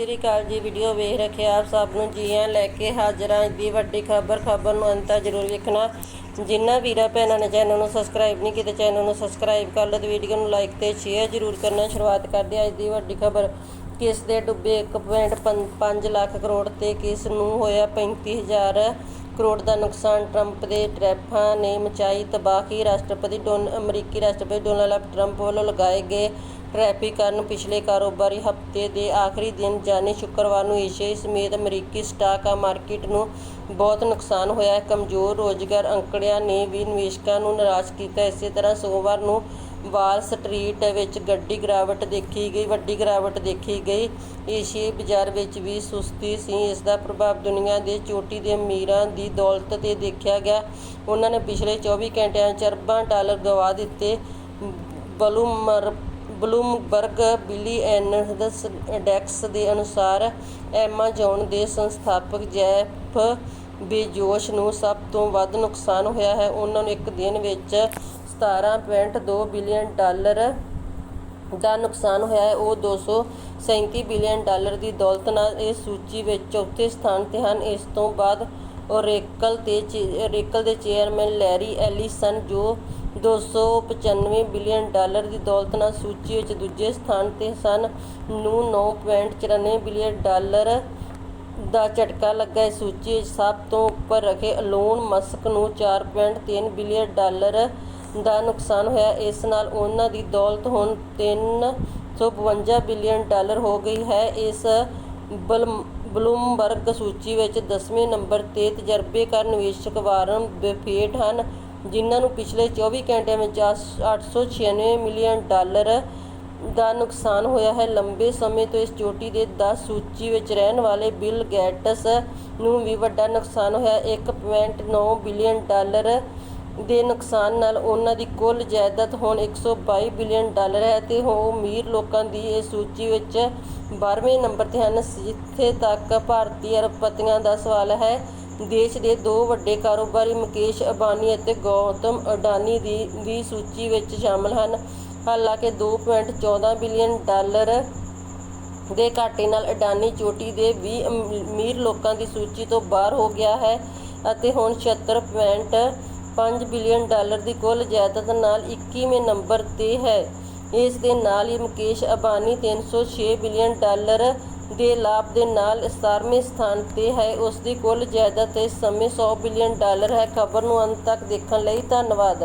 ਸ੍ਰੀ ਅਕਾਲ ਜੀ ਵੀਡੀਓ ਵੇਖ ਰੱਖੇ ਆਪ ਸਭ ਨੂੰ, ਜੀ ਆਇਆਂ ਲੈ ਕੇ ਹਾਜ਼ਰ ਹਾਂ। ਦੀ ਵੱਡੀ ਖਬਰ ਖਬਰ ਨੂੰ ਅੰਤ ਤੱਕ ਜ਼ਰੂਰ ਵੇਖਣਾ। ਜਿਨ੍ਹਾਂ ਵੀਰਾਂ ਭੈਣਾਂ ਨੇ ਚੈਨਲ ਨੂੰ ਸਬਸਕ੍ਰਾਈਬ ਨਹੀਂ ਕੀਤਾ ਚੈਨਲ ਨੂੰ ਸਬਸਕ੍ਰਾਈਬ ਕਰ ਲਓ ਤੇ ਵੀਡੀਓ ਨੂੰ ਲਾਈਕ ਤੇ ਸ਼ੇਅਰ ਜ਼ਰੂਰ ਕਰਨਾ। ਸ਼ੁਰੂਆਤ ਕਰਦੇ ਹਾਂ ਅੱਜ ਦੀ ਵੱਡੀ ਖਬਰ। ਕਿਸ ਦੇ ਡੁੱਬੇ 1.5 ਲੱਖ ਕਰੋੜ ਤੇ ਕਿਸ ਨੂੰ ਹੋਇਆ 35000 ਕਰੋੜ ਦਾ ਨੁਕਸਾਨ? ਟਰੰਪ ਦੇ ਟਰੈਫਾਂ ਨੇ ਮਚਾਈ ਤਬਾਹੀ। ਰਾਸ਼ਟਰਪਤੀ ਡੋਨ, ਅਮਰੀਕੀ ਰਾਸ਼ਟਰਪਤੀ ਡੋਨਾਲਡ ਟਰੰਪ ਵੱਲੋਂ ਲਗਾਏ ਗਏ ਟ੍ਰੈਫਿਕ ਕਾਰਨ ਪਿਛਲੇ ਕਾਰੋਬਾਰੀ ਹਫ਼ਤੇ ਦੇ ਆਖਰੀ ਦਿਨ ਯਾਨੀ ਸ਼ੁੱਕਰਵਾਰ ਨੂੰ ਏਸ਼ੀਆਈ ਸਮੇਤ ਅਮਰੀਕੀ ਸਟਾਕ ਮਾਰਕੀਟ ਨੂੰ ਬਹੁਤ ਨੁਕਸਾਨ ਹੋਇਆ। ਹੈ ਕਮਜ਼ੋਰ ਰੁਜ਼ਗਾਰ ਅੰਕੜਿਆਂ ਨੇ ਵੀ ਨਿਵੇਸ਼ਕਾਂ ਨੂੰ ਨਿਰਾਸ਼ ਕੀਤਾ। ਇਸੇ ਤਰ੍ਹਾਂ ਸੋਮਵਾਰ ਨੂੰ ਵਾਲ ਸਟਰੀਟ ਵਿੱਚ ਗੱਡੀ ਗਿਰਾਵਟ ਦੇਖੀ ਗਈ, ਵੱਡੀ ਗਿਰਾਵਟ ਦੇਖੀ ਗਈ। ਏਸ਼ੀਆਈ ਬਾਜ਼ਾਰ ਵਿੱਚ ਵੀ ਸੁਸਤੀ ਸੀ। ਇਸ ਦਾ ਪ੍ਰਭਾਵ ਦੁਨੀਆ ਦੇ ਚੋਟੀ ਦੇ ਅਮੀਰਾਂ ਦੀ ਦੌਲਤ ਤੇ ਦੇਖਿਆ ਗਿਆ। ਉਹਨਾਂ ਨੇ ਪਿਛਲੇ 24 ਘੰਟਿਆਂ 'ਚ ਅਰਬਾਂ ਡਾਲਰ ਗਵਾ ਦਿੱਤੇ। ਬਲੂਮਰ ਬਲੂਮਬਰਗ ਬਿਲੀਅਨਰਜ਼ ਦੇ ਅਨੁਸਾਰ ਐਮਾਜ਼ੋਨ ਦੇ ਸੰਸਥਾਪਕ ਜੈਫ ਬੇਜੋਸ਼ ਨੂੰ ਸਭ ਤੋਂ ਵੱਧ ਨੁਕਸਾਨ ਹੋਇਆ ਹੈ। ਉਹਨਾਂ ਨੂੰ ਇੱਕ ਦਿਨ ਵਿੱਚ 17.2 ਬਿਲੀਅਨ ਡਾਲਰ ਦਾ ਨੁਕਸਾਨ ਹੋਇਆ ਹੈ। ਉਹ 237 ਬਿਲੀਅਨ ਡਾਲਰ ਦੀ ਦੌਲਤ ਨਾਲ ਇਸ ਸੂਚੀ ਵਿੱਚ ਚੌਥੇ ਸਥਾਨ ਤੇ ਹਨ। ਇਸ ਤੋਂ ਬਾਅਦ ਓਰੇਕਲ ਤੇ ਓਰੇਕਲ ਦੇ ਚੇਅਰਮੈਨ ਲੈਰੀ ਐਲੀਸਨ ਜੋ 295 ਬਿਲੀਅਨ ਡਾਲਰ ਦੀ ਦੌਲਤ ਨਾਲ ਸੂਚੀ ਵਿੱਚ ਦੂਜੇ ਸਥਾਨ ਤੇ ਸਨ। ਨੂੰ 9.94 ਬਿਲੀਅਨ ਡਾਲਰ ਦਾ ਝਟਕਾ ਲੱਗਾ। ਇਸ ਸੂਚੀ ਵਿੱਚ ਸਭ ਤੋਂ ਉੱਪਰ ਰਖੇ ਅਲੋਨ ਮਸਕ ਨੂੰ 4.3 ਬਿਲੀਅਨ ਡਾਲਰ ਦਾ ਨੁਕਸਾਨ ਹੋਇਆ। ਇਸ ਨਾਲ ਉਹਨਾਂ ਦੀ ਦੌਲਤ ਹੁਣ 352 ਬਿਲੀਅਨ ਡਾਲਰ ਹੋ ਗਈ ਹੈ। ਇਸ ਬਲੂਮਬਰਗ ਸੂਚੀ ਵਿੱਚ 10ਵੇਂ ਨੰਬਰ ਤੇ ਤਜਰਬੇਕਾਰ ਨਿਵੇਸ਼ਕ ਵਾਰਨ ਬਫੇਟ ਹਨ। ਜਿਨ੍ਹਾਂ ਨੂੰ ਪਿਛਲੇ 24 ਘੰਟਿਆਂ ਵਿੱਚ 896 ਮਿਲੀਅਨ ਡਾਲਰ ਦਾ ਨੁਕਸਾਨ ਹੋਇਆ ਹੈ। ਲੰਬੇ ਸਮੇਂ ਤੋਂ ਇਸ ਚੋਟੀ ਦੇ 10 ਸੂਚੀ ਵਿੱਚ ਰਹਿਣ ਵਾਲੇ ਬਿਲ ਗੇਟਸ ਨੂੰ ਵੀ ਵੱਡਾ ਨੁਕਸਾਨ ਹੋਇਆ। 1.9 ਬਿਲੀਅਨ ਡਾਲਰ ਦੇ ਨੁਕਸਾਨ ਨਾਲ ਉਹਨਾਂ ਦੀ ਕੁੱਲ ਜਾਇਦਾਦ ਹੁਣ 122 ਬਿਲੀਅਨ ਡਾਲਰ ਹੈ ਅਤੇ ਉਹ ਅਮੀਰ ਲੋਕਾਂ ਦੀ ਇਸ ਸੂਚੀ ਵਿੱਚ 12ਵੇਂ ਨੰਬਰ ਤੇ ਹਨ, ਜਿੱਥੇ ਤੱਕ ਭਾਰਤੀ ਅਰਬਪਤੀਆਂ ਦਾ ਸਵਾਲ ਹੈ। ਦੇਸ਼ ਦੇ ਦੋ ਵੱਡੇ ਕਾਰੋਬਾਰੀ ਮੁਕੇਸ਼ ਅੰਬਾਨੀ ਅਤੇ ਗੌਤਮ ਅਡਾਨੀ ਦੀ ਵੀ ਸੂਚੀ ਵਿੱਚ ਸ਼ਾਮਲ ਹਨ। ਹਾਲਾਂਕਿ 2.14 ਬਿਲੀਅਨ ਡਾਲਰ ਦੇ ਘਾਟੇ ਨਾਲ ਅਡਾਨੀ ਚੋਟੀ ਦੇ 20 ਅਮੀਰ ਲੋਕਾਂ ਦੀ ਸੂਚੀ ਤੋਂ ਬਾਹਰ ਹੋ ਗਿਆ ਹੈ ਅਤੇ ਹੁਣ 76.5 ਬਿਲੀਅਨ ਡਾਲਰ ਦੀ ਕੁੱਲ ਜਾਇਦਾਦ ਨਾਲ 21ਵੇਂ ਨੰਬਰ ਤੇ ਹੈ। ਇਸ ਦੇ ਨਾਲ ਹੀ ਮੁਕੇਸ਼ ਅੰਬਾਨੀ 306 ਬਿਲੀਅਨ ਡਾਲਰ ਦੇ ਲਾਭ ਦੇ ਨਾਲ 17ਵੇਂ ਸਥਾਨ ਤੇ ਹੈ। ਉਸ ਦੀ ਕੁੱਲ ਜਾਇਦਾਦ ਇਸ ਸਮੇਂ 100 ਬਿਲੀਅਨ ਡਾਲਰ ਹੈ। ਖਬਰ ਨੂੰ ਅੰਤ ਤੱਕ ਦੇਖਣ ਲਈ ਧੰਨਵਾਦ।